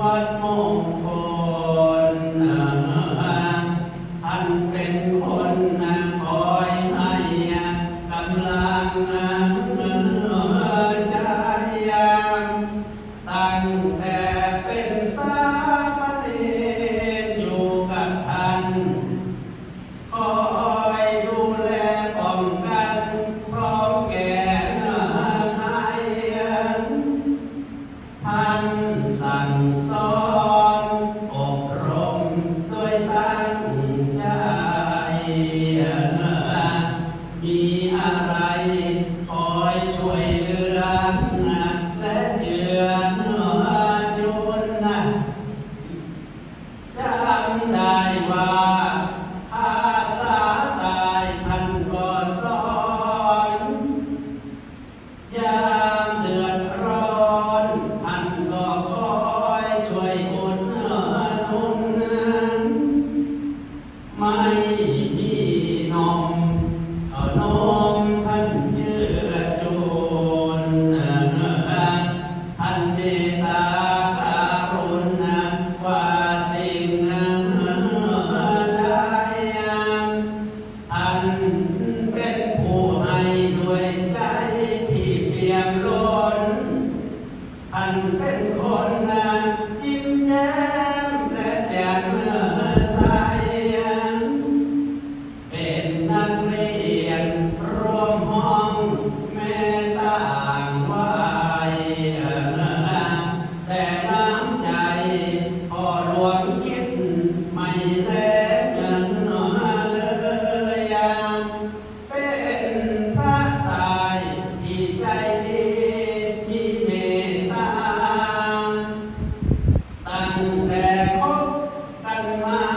วัดมงคลท่านเป็นคนคอยให้กำลัง ท่านสั่งสอนอบรมด้วยตั้ใจมีอะไรคอยช่วยเหลือและเจือจุนจำได้ เป็นคนงานยิ้มแย้ม Senhor.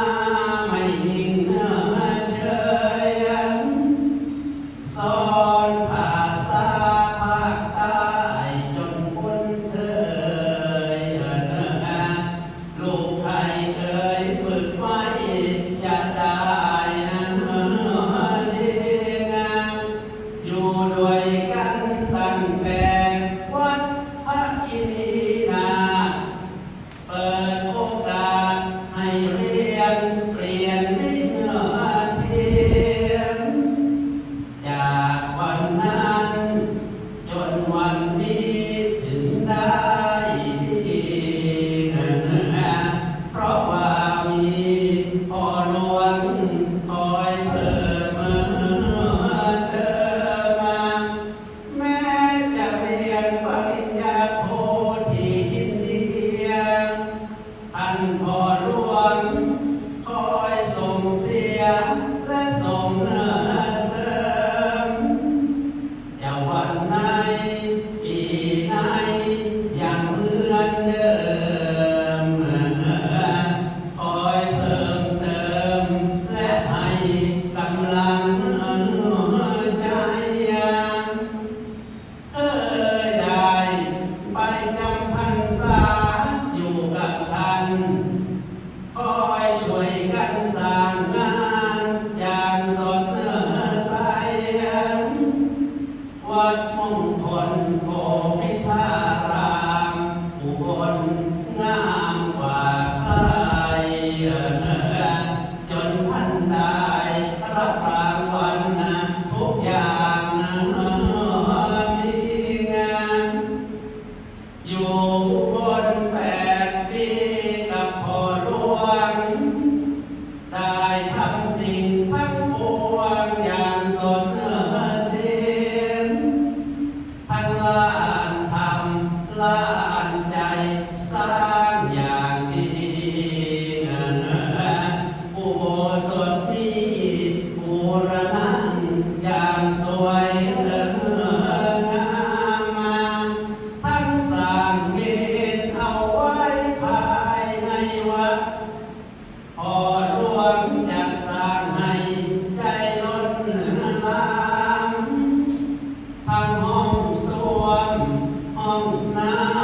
um, now.